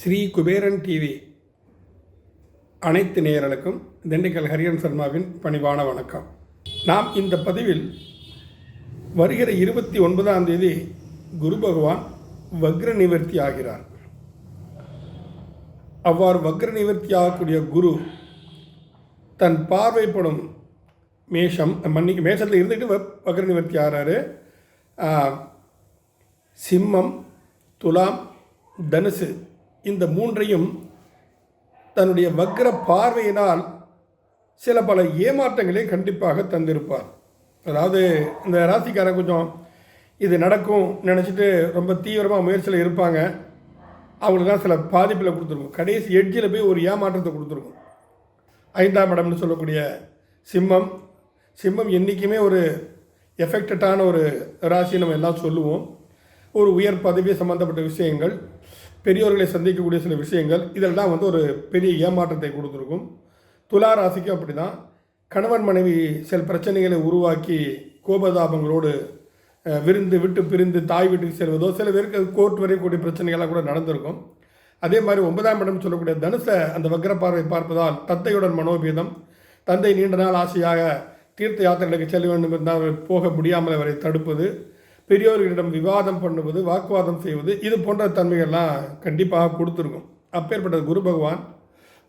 Sri Kuberan TV அனைத்து நேயர்களுக்கும் திண்டுக்கல் ஹரியன் சர்மாவின் பணிவான வணக்கம். நாம் இந்த பதிவில் வருகிற இருபத்தி ஒன்பதாம் தேதி குரு பகவான் வக்ர நிவர்த்தி ஆகிறார். அவ்வாறு வக்ர நிவர்த்தி ஆகக்கூடிய குரு தன் பார்வைப்படும் மேஷம் மன்னிக்கு மேஷத்தில் இருந்துக்கிட்டு வ- வக்ர நிவர்த்தி ஆகிறாரு சிம்மம் துலாம் தனுசு இந்த மூன்றையும் தன்னுடைய வக்ர பார்வையினால் சில பல ஏமாற்றங்களை கண்டிப்பாக தந்திருப்பார். அதாவது இந்த ராசிக்காரன் கொஞ்சம் இது நடக்கும் நினச்சிட்டு ரொம்ப தீவிரமாக முயற்சியில் இருப்பாங்க. அவங்களுக்குலாம் சில பாதிப்பில் கொடுத்துருக்கும். கடைசி எட்ஜில் போய் ஒரு ஏமாற்றத்தை கொடுத்துருக்கும். ஐந்தாம் இடம்னு சொல்லக்கூடிய சிம்மம் சிம்மம் என்றைக்குமே ஒரு எஃபெக்டடான ஒரு ராசி நம்ம எல்லாம் சொல்லுவோம். ஒரு உயர் பதவி சம்மந்தப்பட்ட விஷயங்கள் பெரியோர்களை சந்திக்கக்கூடிய சில விஷயங்கள் இதெல்லாம் வந்து ஒரு பெரிய ஏமாற்றத்தை கொடுத்துருக்கும். துலா ராசிக்கும் அப்படி தான் கணவன் மனைவி சில பிரச்சனைகளை உருவாக்கி கோபதாபங்களோடு விருந்து விட்டு பிரிந்து தாய் வீட்டுக்கு செல்வதோ சில பேருக்கு கோர்ட் வரைக்கூடிய பிரச்சனைகள்லாம் கூட நடந்திருக்கும். அதே மாதிரி ஒன்பதாம் இடம் சொல்லக்கூடிய தனுசை அந்த வக்ர பார்வை பார்ப்பதால் தந்தையுடன் மனோபீதம் தந்தை நீண்ட நாள் ஆசையாக தீர்த்த யாத்திரைகளுக்கு செல்ல வேண்டும் என்றால் போக முடியாமல் அவரை தடுப்பது பெரியோர்களிடம் விவாதம் பண்ணுவது வாக்குவாதம் செய்வது இது போன்ற தன்மைகள்லாம் கண்டிப்பாக கொடுத்துருக்கும். அப்பேற்பட்ட குரு பகவான்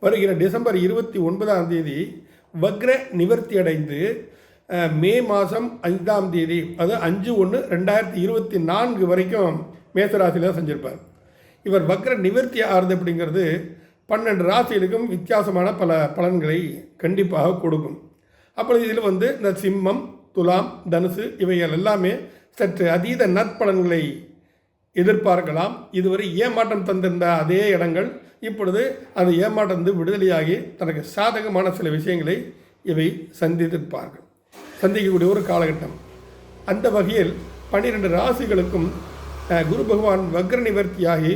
வருகிற டிசம்பர் இருபத்தி ஒன்பதாம் தேதி வக்ர நிவர்த்தி அடைந்து மே மாதம் ஐந்தாம் தேதி அது அஞ்சு ஒன்று ரெண்டாயிரத்தி இருபத்தி நான்கு வரைக்கும் மேசராசியில் தான் செஞ்சுருப்பார். இவர் வக்ர நிவர்த்தி ஆறுது அப்படிங்கிறது பன்னெண்டு ராசிகளுக்கும் வித்தியாசமான பல பலன்களை கண்டிப்பாக கொடுக்கும். அப்பொழுது இதில் வந்து இந்த சிம்மம் துலாம் தனுசு இவைகள் எல்லாமே சற்று அதீத நற்பலன்களை எதிர்பார்க்கலாம். இதுவரை ஏமாற்றம் தந்திருந்த அதே இடங்கள் இப்பொழுது அந்த ஏமாற்றம் விடுதலையாகி தனக்கு சாதகமான சில விஷயங்களை இவை சந்தித்திருப்பார்கள். சந்திக்கக்கூடிய ஒரு காலகட்டம். அந்த வகையில் பன்னிரெண்டு ராசிகளுக்கும் குரு பகவான் வக்ர நிவர்த்தியாகி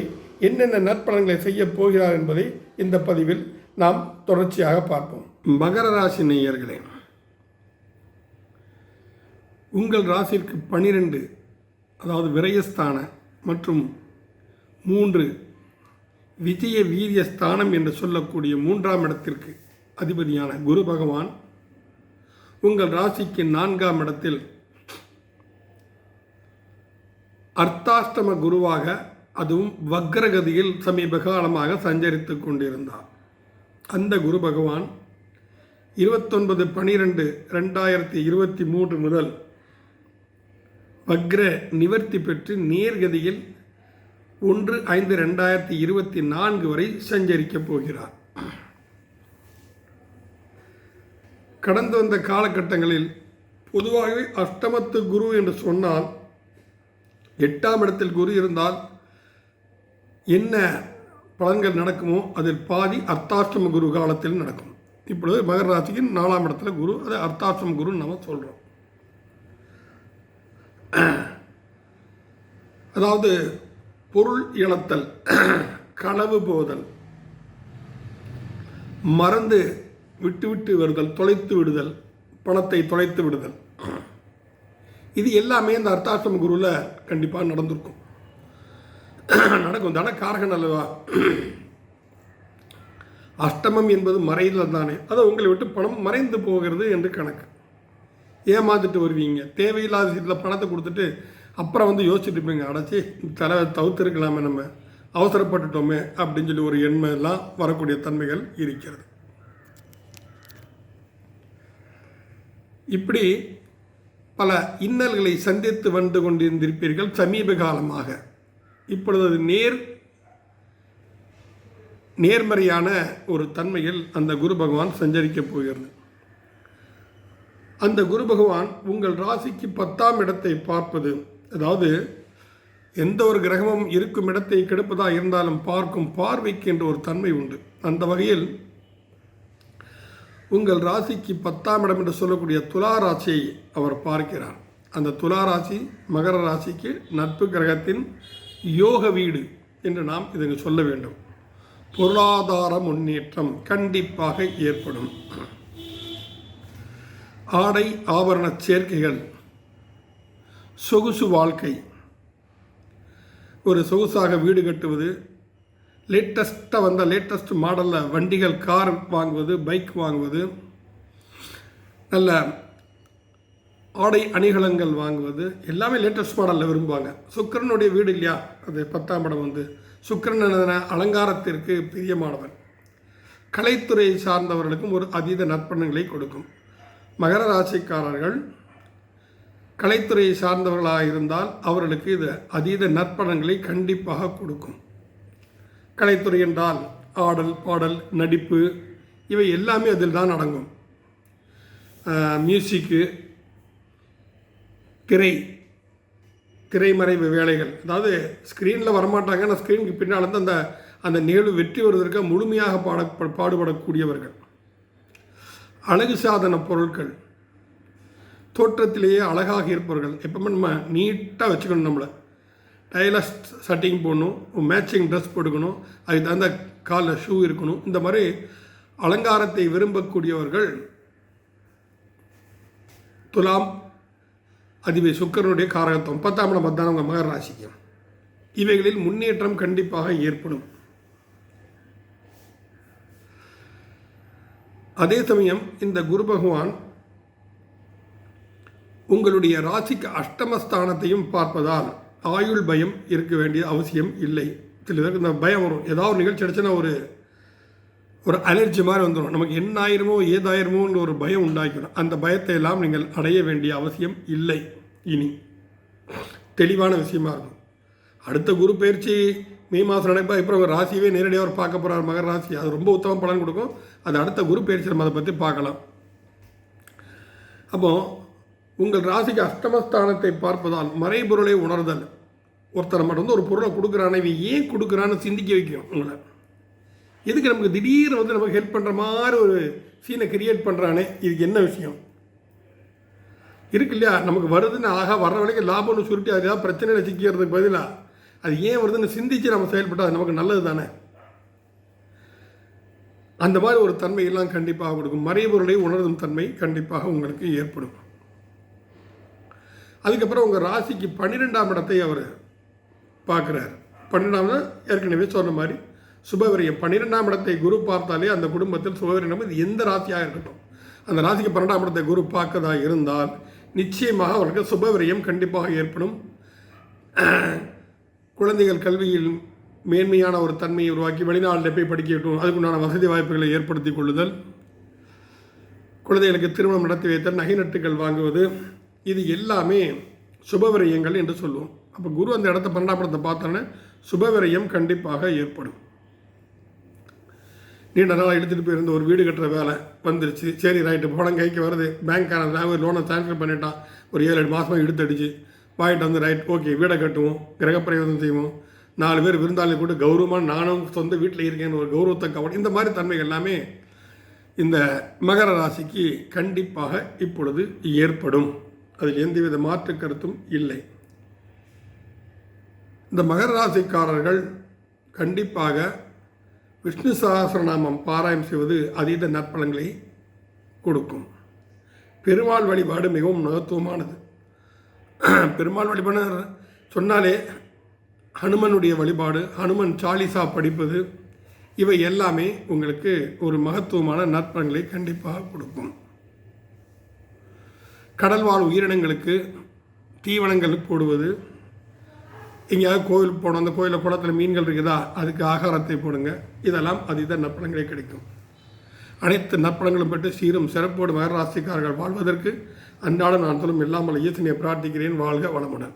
என்னென்ன நற்பலன்களை செய்ய போகிறார் என்பதை இந்த பதிவில் நாம் தொடர்ச்சியாக பார்ப்போம். மகர ராசி நேயர்களே உங்கள் ராசிற்கு பனிரெண்டு அதாவது விரயஸ்தான மற்றும் மூன்று விஜய வீரிய ஸ்தானம் என்று சொல்லக்கூடிய மூன்றாம் இடத்திற்கு அதிபதியான குரு பகவான் உங்கள் ராசிக்கு நான்காம் இடத்தில் அர்த்தாஷ்டம குருவாக அதுவும் வக்ரகதியில் சமீப காலமாக சஞ்சரித்துக் கொண்டிருந்தார். அந்த குரு பகவான் இருபத்தொன்பது பனிரெண்டு ரெண்டாயிரத்தி இருபத்தி மூன்று முதல் வக்ர நிவர்த்தி பெற்று நேர்கதியில் ஒன்று ஐந்து ரெண்டாயிரத்தி இருபத்தி நான்கு வரை சஞ்சரிக்கப் போகிறார். கடந்து வந்த காலகட்டங்களில் பொதுவாகவே அஷ்டமத்து குரு என்று சொன்னால் எட்டாம் இடத்தில் குரு இருந்தால் என்ன பலன்கள் நடக்குமோ அதில் பாதி அர்த்தாஷ்டம குரு காலத்தில் நடக்கும். இப்பொழுது மகர ராசிக்கு நாலாம் இடத்துல குரு அது அர்த்தாஷ்டம குருன்னு நம்ம சொல்கிறோம் அதாவது பொருள் இழத்தல் களவு போதல் மறந்து விட்டு விட்டு வருதல் தொலைத்து விடுதல் பணத்தை தொலைத்து விடுதல். இது எல்லாமே இந்த அர்த்தாஷ்டம குருவில் கண்டிப்பாக நடந்திருக்கும். நடக்கும். தன காரகன் அல்லவா? அஷ்டமம் என்பது மறைதல் தானே. அது உங்களை விட்டு பணம் மறைந்து போகிறது என்று கணக்கு. ஏமாந்துட்டு வருவீங்க. தேவையில்லாத இதில் பணத்தை கொடுத்துட்டு அப்புறம் வந்து யோசிச்சுட்டு இருப்பீங்க அடைச்சி தலை தவிர்த்திருக்கலாமே நம்ம. அவசரப்பட்டுட்டோமே அப்படின்னு சொல்லி ஒரு எண்ணம் எல்லாம் வரக்கூடிய தன்மைகள் இருக்கிறது. இப்படி பல இன்னல்களை சந்தித்து வந்து கொண்டிருந்திருப்பீர்கள் சமீப காலமாக. இப்பொழுது அது நேர் நேர்மறையான ஒரு தன்மையில் அந்த குரு பகவான் சஞ்சரிக்கப் போகிறது. அந்த குரு பகவான் உங்கள் ராசிக்கு பத்தாம் இடத்தை பார்ப்பது. அதாவது எந்த ஒரு கிரகமும் இருக்கும் இடத்தை கெடுப்பதாக இருந்தாலும் பார்க்கும் பார்வைக்கு என்ற ஒரு தன்மை உண்டு. அந்த வகையில் உங்கள் ராசிக்கு பத்தாம் இடம் என்று சொல்லக்கூடிய துலா ராசியை அவர் பார்க்கிறார். அந்த துலா ராசி மகர ராசிக்கு நட்பு கிரகத்தின் யோக வீடு என்று நாம் இதற்கு சொல்ல வேண்டும். பொருளாதார முன்னேற்றம் கண்டிப்பாக ஏற்படும். ஆடை ஆபரண சேர்க்கைகள். சொகுசு வாழ்க்கை. ஒரு சொகுசாக வீடு கட்டுவது லேட்டஸ்ட்டாக வந்த லேட்டஸ்ட் மாடலில் வண்டிகள் கார் வாங்குவது பைக் வாங்குவது நல்ல ஆடை அணிகலங்கள் வாங்குவது எல்லாமே லேட்டஸ்ட் மாடலில் விரும்புவாங்க. சுக்கிரனுடைய வீடு இல்லையா? அது பத்தாம் படம் வந்து. சுக்கிரன் அலங்காரத்திற்கு பிரியமானவன். கலைத்துறையை சார்ந்தவர்களுக்கும் ஒரு அதீத நற்பணங்களை கொடுக்கும். மகர ராசிக்காரர்கள் கலைத்துறையை சார்ந்தவர்களாக இருந்தால் அவர்களுக்கு இது அதீத நற்பலன்களை கண்டிப்பாக கொடுக்கும். கலைத்துறை என்றால் ஆடல் பாடல் நடிப்பு இவை எல்லாமே அதில் தான் அடங்கும். மியூசிக்கு திரை திரைமறைவு வேலைகள். அதாவது ஸ்க்ரீனில் வரமாட்டாங்க. ஆனால் ஸ்க்ரீனுக்கு பின்னால் வந்து அந்த அந்த நிகழ்வு வெற்றி வருவதற்கு முழுமையாக பாட பாடுபடக்கூடியவர்கள். அழகு சாதன பொருட்கள். தோற்றத்திலேயே அழகாக இருப்பவர்கள். எப்பவுமே நம்ம நீட்டாக வச்சுக்கணும் நம்மளை. டைலஸ் சட்டிங் போடணும் மேட்சிங் ட்ரெஸ் போட்டுக்கணும் அதுக்கு தகுந்த காலில் ஷூ இருக்கணும். இந்த மாதிரி அலங்காரத்தை விரும்பக்கூடியவர்கள் துலாம் அதிபதி சுக்கரனுடைய காரகத்துவம். பத்தாம் இடம் பத்தாம் உங்கள் மகர ராசிக்கு. இவைகளில் முன்னேற்றம் கண்டிப்பாக ஏற்படும். அதே சமயம் இந்த குரு பகவான் உங்களுடைய ராசிக்கு அஷ்டமஸ்தானத்தையும் பார்ப்பதால் ஆயுள் பயம் இருக்க வேண்டிய அவசியம் இல்லை. சில பேருக்கு இந்த பயம் வரும். ஏதாவது ஒரு நிகழ்ச்சி அடிச்சுன்னா ஒரு ஒரு அலர்ஜி மாதிரி வந்துடும் நமக்கு என்ன ஆயிருமோ ஏதாயிருமோன்ற ஒரு பயம் உண்டாக்கிடும். அந்த பயத்தை எல்லாம் நீங்கள் அடைய வேண்டிய அவசியம் இல்லை. இனி தெளிவான விஷயமா இருக்கும். அடுத்த குரு பயிற்சி மே மாதம் நடப்பா இப்போ ராசியவே நேரடியாக அவர் பார்க்க போகிறார் மகர ராசி. அது ரொம்ப உத்தம பலன் கொடுக்கும். அது அடுத்த குரு பயிற்சி நம்ம அதை பற்றி பார்க்கலாம். அப்போ உங்கள் ராசிக்கு அஷ்டமஸ்தானத்தை பார்ப்பதால் மறைபொருளை உணர்தல். ஒருத்தர் மட்டும் வந்து ஒரு பொருளை கொடுக்குறானே இவன் ஏன் கொடுக்குறான்னு சிந்திக்க வைக்கும் உங்களை. எதுக்கு நமக்கு திடீர்னு வந்து நமக்கு ஹெல்ப் பண்ணுற மாதிரி ஒரு சீனை கிரியேட் பண்ணுறானே இதுக்கு என்ன விஷயம்? இருக்கு இல்லையா? நமக்கு வருதுன்னு ஆகா வர்ற வரைக்கும் லாபம்னு சுருட்டி அது ஏதாவது பிரச்சனையில் சிக்கிறதுக்கு பதிலாக அது ஏன் வருதுன்னு சிந்திச்சு நம்ம செயல்பட்டால் அது நமக்கு நல்லது தானே அந்த மாதிரி ஒரு தன்மை எல்லாம் கண்டிப்பாக கொடுக்கும். மறைபொருளை உணர்தும் தன்மை கண்டிப்பாக உங்களுக்கு ஏற்படும். அதுக்கப்புறம் உங்கள் ராசிக்கு பன்னிரெண்டாம் இடத்தை அவர் பார்க்குறார். பன்னிரெண்டாம் ஏற்கனவே சொன்ன மாதிரி சுபவிரியம். பன்னிரெண்டாம் இடத்தை குரு பார்த்தாலே அந்த குடும்பத்தில் சுபவிரியம் இது எந்த ராசியாக இருக்கட்டும். அந்த ராசிக்கு பன்னெண்டாம் இடத்தை குரு பார்க்கதா இருந்தால் நிச்சயமாக அவருக்கு சுபவிரயம் கண்டிப்பாக ஏற்படும். குழந்தைகள் கல்வியில் மேன்மையான ஒரு தன்மையை உருவாக்கி வெளிநாட்டில் போய் படிக்க விட்டோம் அதுக்குண்டான வசதி வாய்ப்புகளை ஏற்படுத்தி கொள்ளுதல். குழந்தைகளுக்கு திருமணம் நடத்தி வைத்தல் நகை நட்டுகள் வாங்குவது இது எல்லாமே சுபவிரயங்கள் என்று சொல்லுவோம். அப்போ குரு அந்த இடத்த பன்னெண்டாம் இடத்தை பார்த்தோன்னே சுபவிரயம் கண்டிப்பாக ஏற்படும். நீண்ட நாள் எடுத்துகிட்டு போயிருந்த ஒரு வீடு கட்டுற வேலை வந்துருச்சு. சரி ரைட்டு பணம் கைக்கு வருது. பேங்க்கான லோனை சாங்ஷன் பண்ணிட்டான். ஒரு ஏழு எட்டு மாதமாக எடுத்தடிச்சு வாங்கிட்டு வந்து ரைட் ஓகே வீடை கட்டுவோம். கிரகப்பிரவேசம் செய்வோம். நாலு பேர் விருந்தாளி கூட கௌரவமாக நானும் சொந்த வீட்டில் இருக்கேன்னு ஒரு கௌரவத்தை கவனம் இந்த மாதிரி தன்மைகள் எல்லாமே இந்த மகர ராசிக்கு கண்டிப்பாக இப்பொழுது ஏற்படும். அதில் எந்தவித மாற்று கருத்தும் இல்லை. இந்த மகர ராசிக்காரர்கள் கண்டிப்பாக விஷ்ணு சகஸ்ரநாமம் பாராயணம் செய்வது அதீத நற்பலன்களை கொடுக்கும். பெருமாள் வழிபாடு மிகவும் மகத்துவமானது. பெருமாள் வழிபாடு சொன்னாலே ஹனுமனுடைய வழிபாடு ஹனுமன் சாலிசா படிப்பது இவை எல்லாமே உங்களுக்கு ஒரு மகத்துவமான நற்பங்களை கண்டிப்பாக கொடுக்கும். கடல்வாழ் உயிரினங்களுக்கு தீவனங்கள் போடுவது எங்கேயாவது கோயில் போனோம் அந்த கோயிலில் குளத்தில் மீன்கள் இருக்குதா அதுக்கு ஆகாரத்தை போடுங்க. இதெல்லாம் அதீத நற்பலன்களே கிடைக்கும். அனைத்து நற்பலன்களும் பெற்று சீரும் சிறப்போடு மகராசிக்காரர்கள் வாழ்வதற்கு அன்றாடம் நான் சொல்லும் இல்லாமல் ஈசனையை பிரார்த்திக்கிறேன். வாழ்க வளமுடன்.